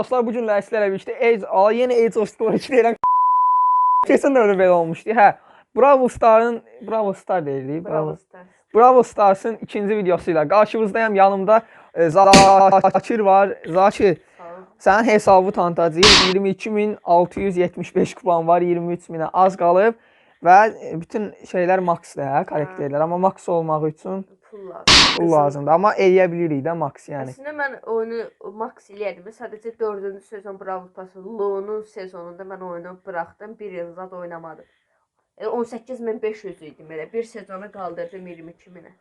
dostlar, bu gün sizlərlə birlikdə Age, yenə Age of Story 2 deyirəm. Keçən dəfə də belə olmuşdu. Hə, Bravo Star'ın Bravo Star deyirik. Bravo Stars. Bravo Stars'ın ikinci videosuyla qarşınızdayım. Yanımda e, Zakir var. Zakir, sənin hesabı tanıtacağıq. 22675 kupan var, 23 minə az qalıb və e, bütün şeylər max-dır, hə, karakterlər. Amma max olmaq üçün Pul lazım. Pul lazımdır. Amma eləyə bilirik də max yəni. Əslində mən oyunu max eləyərdim. Sadəcə 4-cü sezon Bravo Stars Lo'nun sezonunda mən oyunu buraxdım. 1 il zad oynamadım. E, 18500 idi belə. Bir sezonu qaldırdım 22 minə.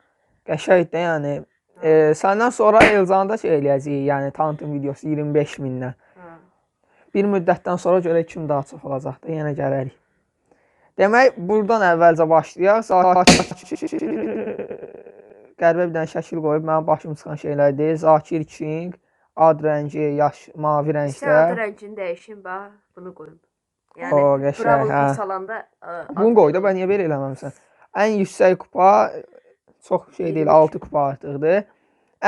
Qəşəngdir də yəni. E, səndən sonra Elzanda şey eləyəcəyik, yəni tanıtım videosu 25 mindən. Ha. Bir müddətdən sonra görək kim daha çox olacaq da yenə gələrik. Demək, burdan əvvəlcə başlayaq. Zakir qəribə bir dənə şəkil qoyub mənim başım çıxan şeylərdir. Zakir King, ad rəngi yaş mavi Sən adı rəngdə. rəngini dəyişin bax, bunu qoyun. O, qəşəng, hə. salanda ə, Bunu ad qoy da mən niyə belə eləməmisən? Ən yüksək kupa çox şey deyil, 6 kupa artıqdır.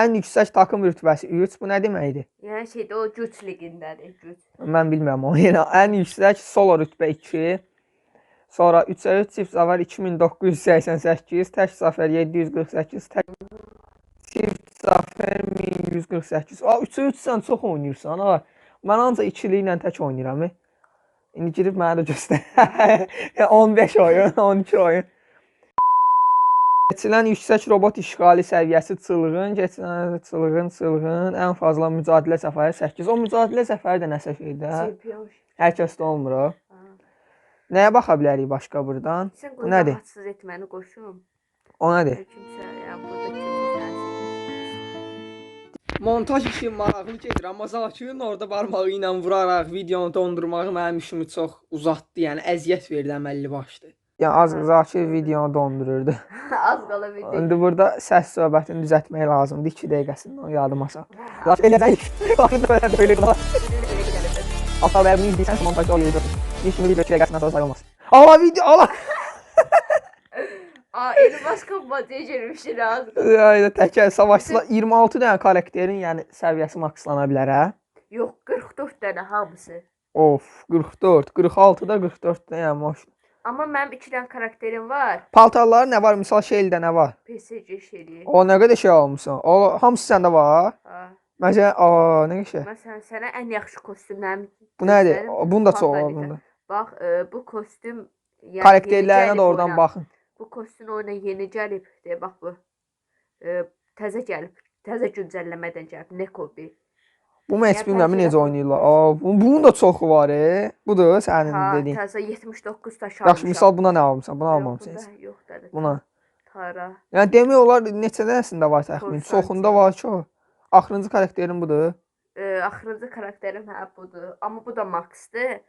Ən yüksək takım rütbəsi 3. Bu nə deməkdir? Yəni şeydə o güc liqindədir, güc. Mən bilmirəm o. Yəni ən yüksək solo rütbə 2. Sonra 3-ə 3 çift zəfər 2988, tək zəfər 748, tək çift zəfər 1148. A 3-ə 3 sən çox oynayırsan ha. Mən ancaq ikili ilə tək oynayıram. İndi girib mənə də göstər. 15 oyun, 12 oyun. Keçilən yüksək robot işğali səviyyəsi çılğın, keçilən çılğın, çılğın, ən fazla mücadilə zəfəri 8. O mücadilə zəfəri də nəsə? Çempion. Hər kəsdə olmur o. Nəyə baxa bilərik başqa burdan? Sən qoy nədir? rahatsız etməni qoşum. O nədir? Kimsə, yəni burada. Montaj işi maraqlı gedir, amma Zakirin orada barmağı ilə vuraraq videonu dondurmağı mənim işimi çox uzatdı, yəni əziyyət verdi əməlli başlı. Yəni az. Zakir videonu dondururdu. Az qala bildik. İndi burada səs söhbətini düzəltmək lazımdır. 2 dəqiqəsindən o yadıma sal. Zakir eləcək. Baxın belə belə qala. Ata və bunu izləyirsən montaj kimi video 2 dəqiqəsindən sonra sayılmaz. Ala video ala. Aa, Elmas kompatiya girmişdi az. Yəni təkər savaşçılar 26 dənə karakterin yəni səviyyəsi makslana bilər hə? Yox, 44 dənə hamısı. Of, 44, 46-da 44 də yəni maş. Amma mənim 2 dənə karakterim var. Paltarları nə var? Misal şeydə nə var? PSG şeyi. O nə qədər şey almısan? O hamısı səndə var. Ha. Məsələn, a, nə şey? Məsələn, sənə ən yaxşı kostyumlarım Bu nədir? Bunu da çox bunda. Bax, e, bu kostyum yəni Karakterlərinə də oradan oyuna. baxın. Bu kostyum oyuna yeni gəlib. Deyə bax bu. E, təzə gəlib. Təzə güncəlləmədən gəlib. Nekobi. Bu Yəni bilmirəm necə oynayırlar. Bu- bunun da çoxu var, e. Budur sənin Ha, dediyin. təzə 79 daş almışam. Yaxşı, misal buna nə almısan? Bunu almamısan. Yox, dədə. Buna. Tara. Yəni demək olar neçə dənəsində var təxmin? Çoxunda var ki o. Axırıncı karakterin budur. E, axırıncı karakterim hə budur. Amma bu da Maxdır.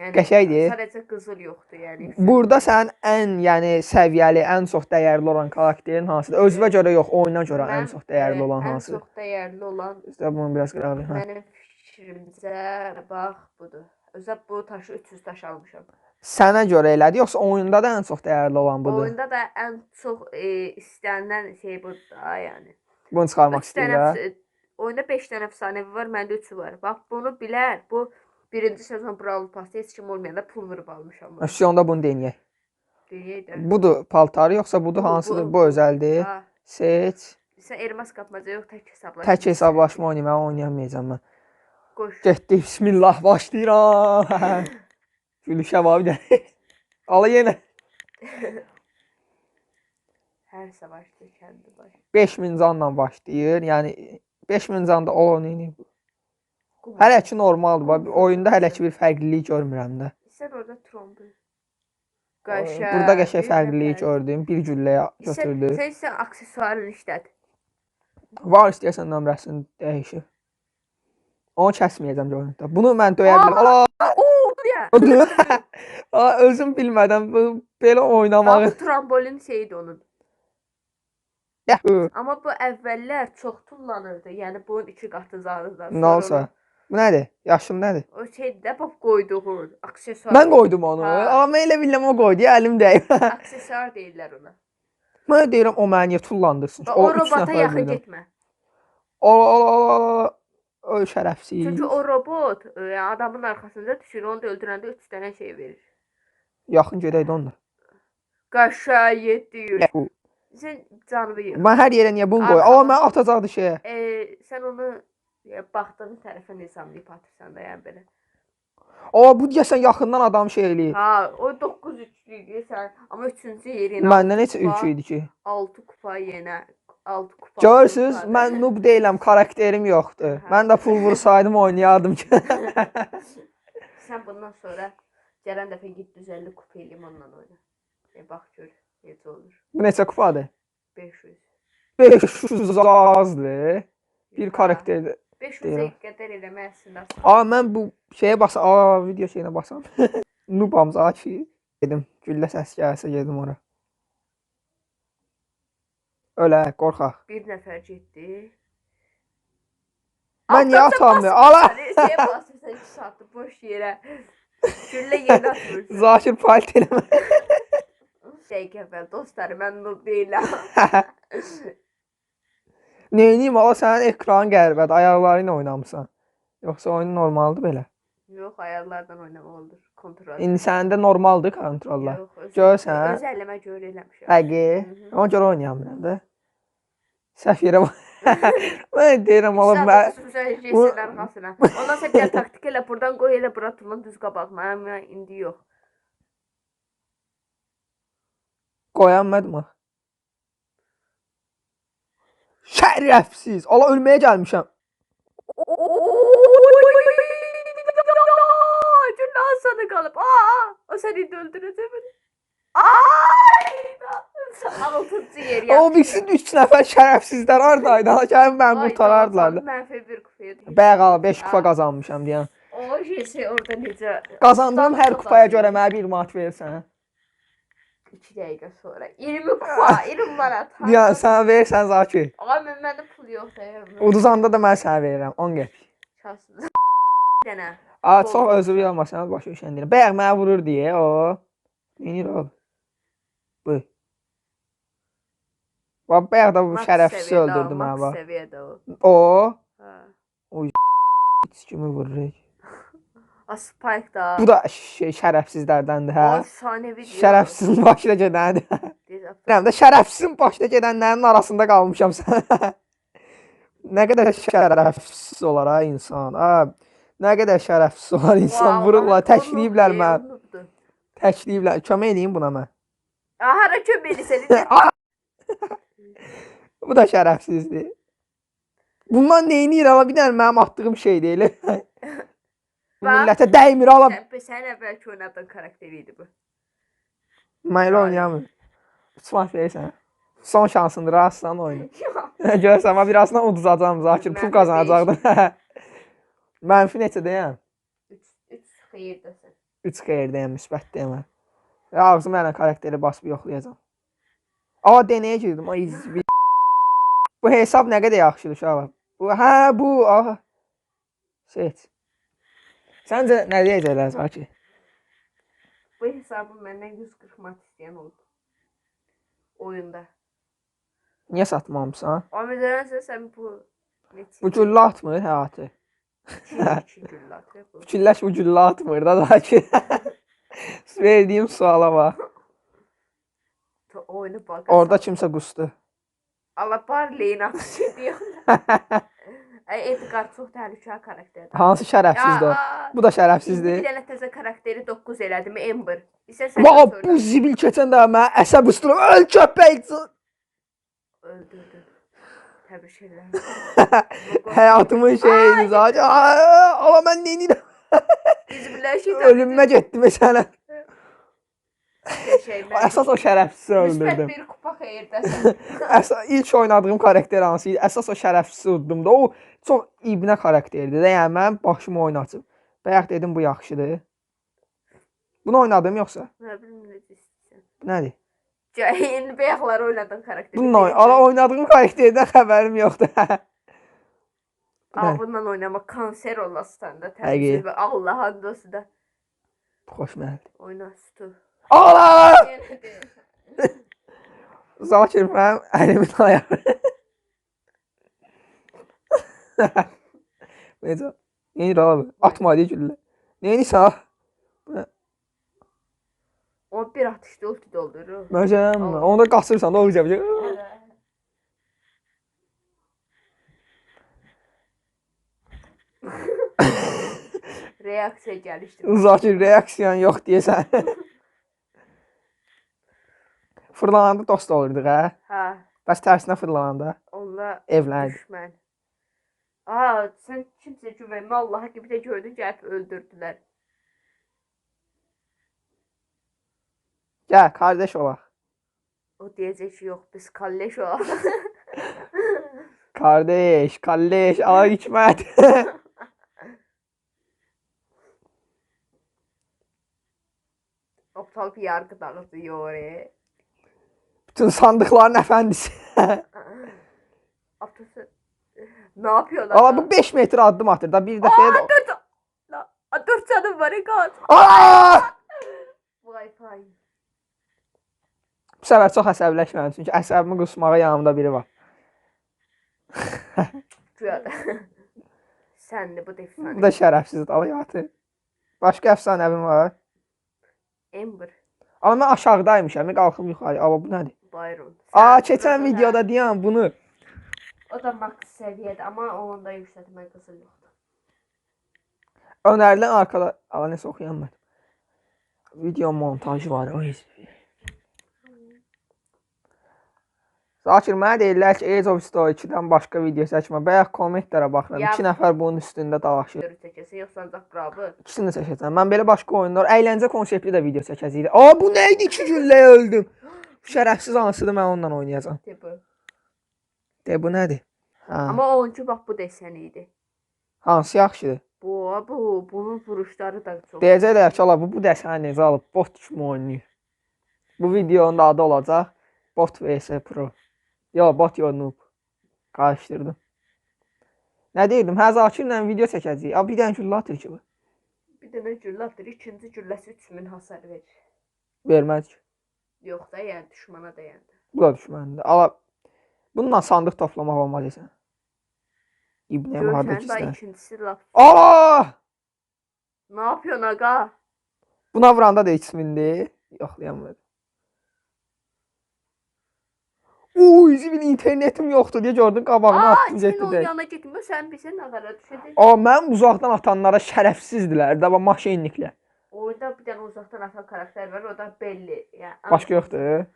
Yəni Qəşəngdir. Sadəcə qızıl yoxdur, yəni. Burada sənin ən, yəni səviyyəli, ən çox dəyərli olan karakterin hansıdır? Özünə görə yox, oyuna görə ən Mən, çox dəyərli e, olan Ən hansıdır? çox dəyərli olan İşte bunu biraz. Hə. mənim fikrimcə bax budur. Özə bu daşı 300 daş almışam. Sənə görə elədi, yoxsa oyunda da ən çox dəyərli olan budur? Oyunda da ən çox e, istənilən şey budur da, yəni. Bunu çıxarmaq istəyirlər. əfs- oyunda 5 dənə əfsanəvi var, məndə 3 var. Bax bunu bilər. Bu birinci sezon Brawl Pass heç kim olmayanda pul vurub almışam. bunu. Şunda bunu denəyək. Deyək də. Budur paltarı yoxsa budur Bu- hansıdır? bu- Bu özəldir. Ha, Seç. sən elmas qapmaca yox, tək hesablaş. Tək hesablaşma oynayım, mən oynayamayacağam mən. Qoş. Getdi, bismillah, başlayıram. Gülüşə var bir də. Ala yenə. Hər savaşda kəndi baş. 5000 canla başlayır. Yəni 5000 canda o oynayır. Hələ ki normaldır. bax, Oyunda hələ ki bir fərqlilik görmürəm də. Sən orada trombu. Burada qəşəng fərqlilik gördüm. Bir gülləyə Sən, götürdü. sən isə aksesuarını işlət. Var istəyirsən nömrəsini dəyişir. Onu kəsməyəcəm görüntüdə. Bunu mən döyə bilərəm. Aa, özüm bilmədən bu belə oynamağı. bu trambolin şeydi onun. Amma bu əvvəllər çox tullanırdı. Yəni bunun iki qatı zarıdan. Nə olsa. Bu nədir? Yaşım nədir? O şeydə də bax qoyduğun aksesuar. Mən qoydum onu. Ha. Amma elə biləm o qoydu. ya, dəyib. aksesuar deyirlər ona. Mən deyirəm o məni tullandırsın? O üç robota yaxın getmə. Ala ala ala ala. O şərəfsiz. Çünki o robot e, adamın arxasında düşür, onu da öldürəndə 3 dənə şey verir. Yaxın gedək də onda. Qaşa 700. Bu- Sən canını yığ. Mən hər yerə niyə bunu qoy? Amma mən atacaqdı şeyə. E, sən onu baxdığın tərəfə nizamlayıb atırsan da yəni belə. Aa bu deyəsən yaxından adam şey eləyir. Ha, o 9 üçlüydü sən, amma 3-cü yerin Məndə neçə 3 idi ki? 6 kupa yenə 6 kupa. Görürsüz, mən noob deyiləm, karakterim yoxdur. Mən də pul vursaydım oynayardım ki. Sən bundan sonra gələn dəfə git 150 kupa eləyim ondan oyna. E, bax gör necə olur. bu neçə kupadır? 500. 500 azdır. Bir karakterdir. 500-ə Deyirəm. qədər eləmək əslində. Aa mən bu şeyə basam, aa video şeyinə basam. Noobam zaki. Dedim, güllə səs gəlsə gedim ora. Ölə, qorxaq. Bir nəfər getdi. Mən niyə basmırsan, Ala! Şeyə basırsan 2 saatdır boş yerə. Güllə yerə atmırsan. Zakir palt eləmə. Dəqiqə əvvəl dostlar, mən noob deyiləm. Neyniyim, ala sənin ekran qəribədir, ayaqları ilə oynamısan. Yoxsa oyun normaldır belə. Yox, ayarlardan oynamaq olur. Kontrol. İndi səndə normaldır kontrollar. Görsən? Öz əlləmə görə eləmişəm. Həqi. Ona görə oynayamıram da. Səhv yerə. Mən deyirəm oğlum mən Mən. Ondan sonra bir taktik elə buradan qoy elə bura tullan düz qabağına. Amma indi yox. qoyanmadım ha. Şərəfsiz. Ala ölməyə gəlmişəm. Cünlə Hasan'ı qalıb. Aa, o indi öldürəcək beni. Ay! Altıncı yer O birisi 3 nəfər şərəfsizlər hardaydı? Ha, Gəlin məni Ay, qurtarardılar. Mənfi bir kupaya düşdü. Bəyə 5 kupa qazanmışam deyən. O şey orada necə Qazandığım hər kupaya görə mənə bir manat verirsən. 2 dəqiqə sonra 20 kupa, 20 manat. Deyən sən verirsən Zakir. Ay mən məndə pul yoxdur. Uduzanda da mən sənə verirəm 10 qəpik. Şahsız. Dənə. A, çox özür yazmasan başa düşən deyirəm. Bəyə mənə vurur deyə o. Neynir o? Bu. Bax bəyə də bu şərəfsiz o, öldürdü mənə bax. O. O Ha. heç kimi vurur. A Spike da. Bu da şərəfsizlərdəndir, hə? Diyor. Şərəfsizin başına gedəndir. Deyir, Deyirəm də şərəfsizin başına gedənlərin arasında qalmışam sən. nə qədər şərəfsiz olar ha insan. Ha, nə qədər şərəfsiz olar insan. Vallahi Vururlar, noob mən. Təkləyiblər. Kömək eləyin buna mən. Hara kömeli seni. Bu da şərəfsizdir. Bundan neynir ala bir dənə mənim atdığım şey deyil. Millətə dəymir ala. Sen, sen əvvəlki oynadığın karakteri idi bu. Mən elə oynayamıyorum. Uçmaq verirsən. Son şansındır aslan oyunu. Görürsən, amma birazdan uduzacağam Zakir. Pul Mənfi qazanacaqdım. Mənfi neçədəyəm? 3 3 xeyirdəsən. 3 xeyirdəyəm, müsbətdəyəm. mən. Ağzım mənə karakteri basıb yoxlayacağam. Aa, denəyə girdim. Ay, izbi. Bu hesab nə qədər yaxşıdır uşaqlar. Bu, hə, bu, aha. Seç. Səncə nə deyəcəklər Zakir? Bu hesabı məndən 140 mat istəyən oldu. Oyunda. Niyə satmamısan? Amma məsələn sən bu? Bu güllə atmır həyatı. bu. Fikirləş bu güllə atmır da Zakir. Verdiyim suala. Ta- Oyunu bak. Orada kimsə qusdu. Allah barleyin atışı diyor. Edgar çox təhlükəli karakterdir. Hansı şərəfsizdir Bu da şərəfsizdir. Bir dənə təzə karakteri 9 elədim Ember. İstəsən Vay bu zibil keçən də mənə əsəb ısdırıb öl köpək. öldürdü. Təbrik edirəm. Həyatımın şeyidir zaten. Ala mən? Biz birləşik Ölümümə getdi məsələn. şey. Əsas o şərəfsizi Müsbət öldürdüm. bir kupa xeyirdəsən. Əsas ilk oynadığım karakter hansı idi? Əsas o şərəfsizi udum da. O çox ibnə karakterdir də. Yəni mən başımı oynatıb. Bayaq dedim bu yaxşıdır. Bunu oynadım yoxsa? Nə bilim nə istəyirsən. Nədir? Cahil bəyaqları oynadın karakteri. Bununla ala oynadığım karakterdən xəbərim yoxdur. Bundan oynamaq kanser olasın da təbii. Allah'ın dostu da Xoş gəldi. oyna stu. Ala! Yenə deyil. Zakir mənim əlimin ayağı. Necə? Neyir abi? Atma hadi güllə. Neyirsə? O bir atışda ulti doldurur. Məsələn, Allah. onu da qasırsan da o güzel. Reaksiya gəlişdi. Zakir reaksiyan yox deyəsən. fırlananda dost olurduq hə? Hə, Bəs tərsinə fırlananda onunla evləndik. düşmən. Aa, sən kimsə güvənmə Allaha gibi də gördün gəlib öldürdülər. Gəl, qardaş olaq. O deyəcək ki, yox, biz kalleş olaq. Kardeş, kalleş, ala hikmət. Aptal bir yargı dağıtıyor. e. Bütün sandıqların əfəndisi. Ne yapıyorlar? Ala bu 5 metr addım atır da bir dəfəyə də. Dört, La, a, dört canım var kaç. Aa! Wi-Fi. Bu səfər çox əsəbləşmədim çünki əsəbimi qusmağa yanımda biri var. Güya. De bu defne. Bu da şərəfsizdir, alayatı. Başqa əfsanəvim var. Amber. Amma mən aşağıdaymışam, qalxıb yuxarı. Ala bu nədir? Byron. Aa, keçən Hə, videoda deyən bunu. O da max seviyede ama onun da yükseltme kızı yoktu. Önərilən arkada, ala nəsə oxuyam mən. Video montajı var. Oy. Zakir mənə deyirlər ki, Age of Story 2-dən başqa video çəkmə. Bayaq kommentlərə baxıram. Ya- 2 nəfər bunun üstündə dalaşır. Görü çekesi yoksa ancak bravo. İkisini də çəkəcəm. Mən belə başqa oyunlar, əyləncə konseptli də video çəkəcəydim. Aa, bu nə idi? 2 gülləyə öldüm. Şərəfsiz ansıdır, mən onunla oynayacağam. Tipi. De bu nədir? Ha. Ama oyuncu bak bu deseniydi. Hansı yaxşıdır? Bu, bu, bunun vuruşları da çok. Deyəcəklər ki, ala bu bu dəsəni necə alıb bot kimi oynayır. Bu videonun da adı olacaq Bot vs Pro. Yo, bot yo noob. Qarışdırdım. Nə deyirdim? Hə Zakirlə video çəkəcəyik. Abi bir dənə güllə atır ki bu. Bir tane gülle atır. ikinci güllesi 3000 hasar verir. Verməz. Yok da yani düşmana yani. Bu da düşməndir. Ala Bununla sandıq toplamaq olmaz isə. İbn Əmharda ikisindən. İkincisi lap. Aa! Nə yapıyorsun ağa? Buna vuranda da ismindi. Yoxlayamadım. Uy, zibil internetim yoxdur deyə gördün qabağına atdın getdi də. Aa, yana getmir, sən bilsən nələrə düşəcək. Aa, mən uzaqdan atanlara şərəfsizdilər də, amma maşinliklə. Orda bir dənə uzaqdan atan karakter var, o da belli. Yəni başqa yoxdur.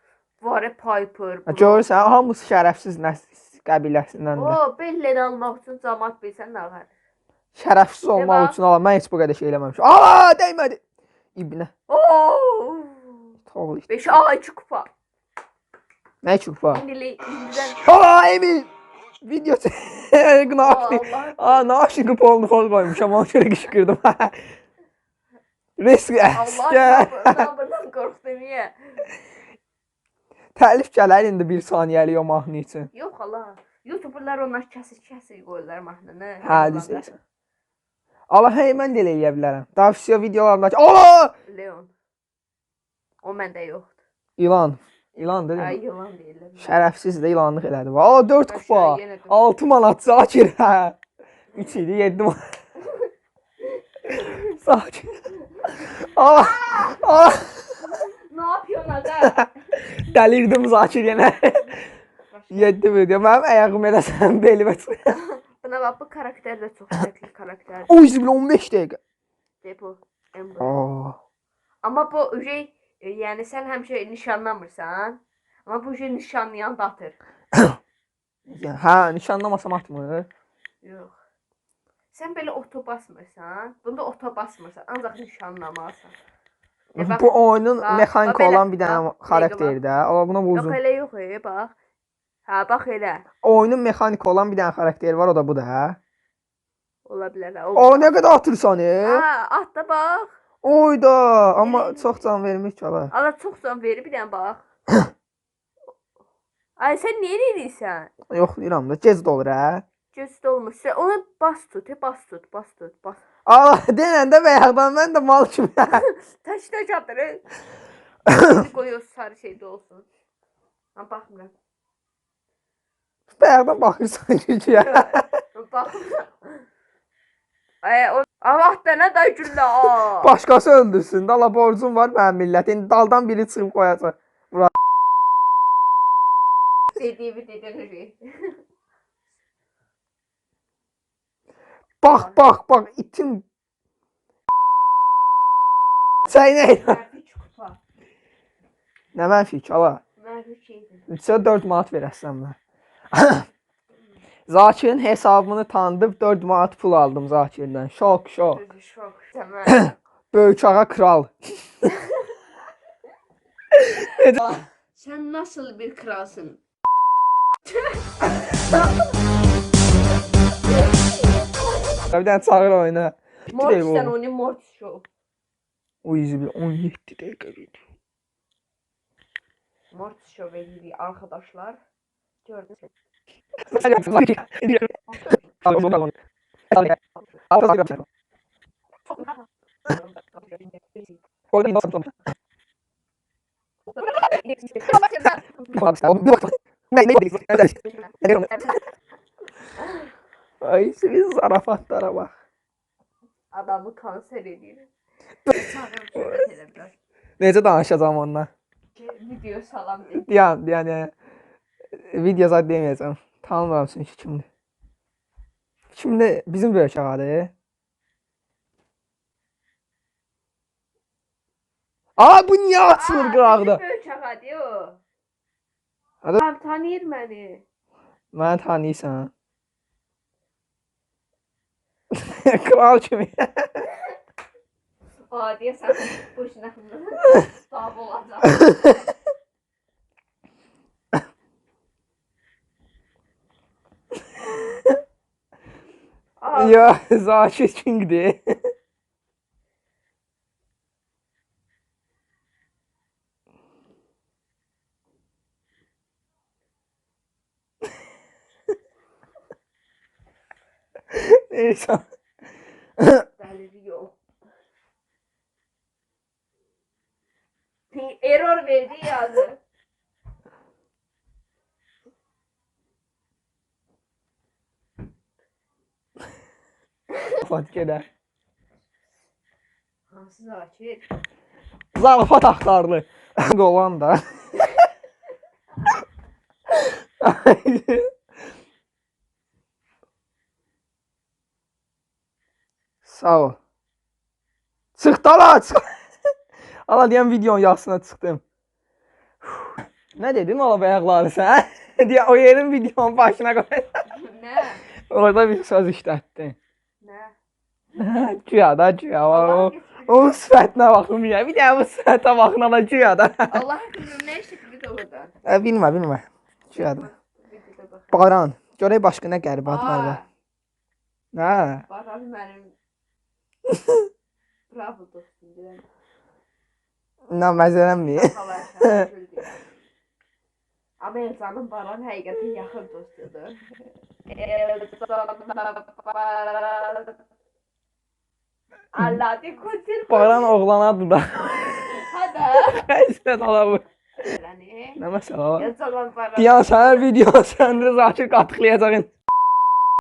Var ya Piper. Görürsən, hamısı şərəfsiz nəsil qəbiləsindəndir. O belli almak için camaat bilsen ne var? Şərəfsiz olmaq üçün ala mən heç bu qədər şey eləməmişəm. Aa, dəymədi. İbnə. Oo! Toğlu işte. 5 A 2 kupa. Nə çupa? İndili indiden. Aa, Emil. Video. Allah. Aa, nə aşıqı polnu fol qoymuşam. Ona görə qışqırdım. Risk. Allah sabırdan korktum niye? Təlif gələr indi 1 saniyəlik o mahnı üçün. Yok Allah. Youtuberlar onlar kəsik kəsik qoyurlar mahnını. Hə, düz deyirsən. Allah, hey mən də elə eləyə bilərəm. Davsiyo videolarındakı. Aa! Leon. O məndə yoxdur. İlan. İlan dedim. Ay yılan deyirlər. Şərəfsiz də ilanlıq elədi. Aa 4 Aşağı kupa. yenə dön. 6 manat Zakir. Hə. 3 idi 7 manat. Zakir. Aa! Aa! Dəlirdim Zakir yenə. 7 video. Mənim ayağım elə sən belimə çıxır. Buna bak bu karakter de çok farklı karakter. Oy zibil 15 dəqiqə. Depo. Ama bu şey e, yani sen hem şey nişanlamırsan. Ama bu şey nişanlayan da atır. Yəni, hə, nişanlamasam atmır. Yox. Sən belə oto basmırsan. Bunda oto basmırsan. Ancaq nişanlamalısan. E, Bu oyunun mexanik belə, olan bir dənə xarakterdir də. Amma buna Yox buzum. elə yox e, bax. Ha bax elə. Oyunun mexanik olan bir dənə xarakteri var, o da bu da. hə? Ola bilər. ha, O nə qədər atırsan, e? Ha, at da bax. Oyda, amma Elə- çox can vermiş ki, ala. Allah çox can verir bir dənə bax. Ay sən niyə edirsən? Yoxlayıram da, gec də olur, hə? Gözdə olmuş. Sən Onu bas tut, he, bas tut, bas tut, bas. Ala, denəndə bayaqdan mən də mal kimi. Taş taş. Şimdi Qoyuyor sarı şeydə olsun. Ha baxmıram. bayaqdan baxırsan ki. Baxmıram. Ay, o Allah dənə də güllə. aa. Başqası öldürsün. Dala borcum var mənim millət. İndi daldan biri çıxıb qoyacaq. Dediyimi dedin. Bax, bax, bax, itim. Sən nə? Mənfi kupa. Nə mənfi ala? Mənfi şeydir. 3'ə 4 manat verəsən mən. Zakirin hesabını tanıdıb 4 manat pul aldım Zakirdən. Şok, şok. Şok. Böyük ağa kral. Sən nasıl bir kralsın? Dənə çağır oyna. Mortis'ten oynayın Mortis Show. O yüzü bir 17 dəqiqə video. Mortis Show edirik arkadaşlar. Gördünüz mü? Ay siz zarafatlara bak. Adamı kanser ediyor. Necə danışacağım ondan? Video salam dedi. Yani yani video zaten demeyeceğim. Tanımıyorum çünkü kimdi. Şimdi bizim böyük ağadır. Aa bu niye açılır qıraqda? Böyük ağadır o. Adam tanıyır məni. Məni tanıyırsan. Kral kimi. Adiyə sən bu işinə sahib olacaqsan. Ya Zakir King'di. 80. Error verdi yazdı. Fatih Keder. Hansı Zakir? Zarafat axtarlı. Dolan da. Sağ ol. Çıxdı ala, çıx. ala deyən videonun yaxsına çıxdım. Nə dedin ala bayaqları sən? deyə o yerin videonun başına qoy. Nə? Orada bir söz işlətdin. Nə? Güya da güya var o. Onun sifətinə baxım ya. Bir də bu sifətə baxına da güya da. Allah bilir nə bir də orada. Ə, bilmə, bilmə. Güya da. Baran. Görək başqa nə qəribə adlar var. Hə. Baran mənim Bravo dostum. Nə məzələnmi? Xalar şəhər deyirəm. Amma Elzanın Baran həqiqətən yaxın dostudur. Allah de kotir. Baran oğlan adıdır. Hadi. Xəstət ala bu. Nə məsələ var? Elzanın Baran. Diyan sənə video səndə Zakir qatıqlayacağın.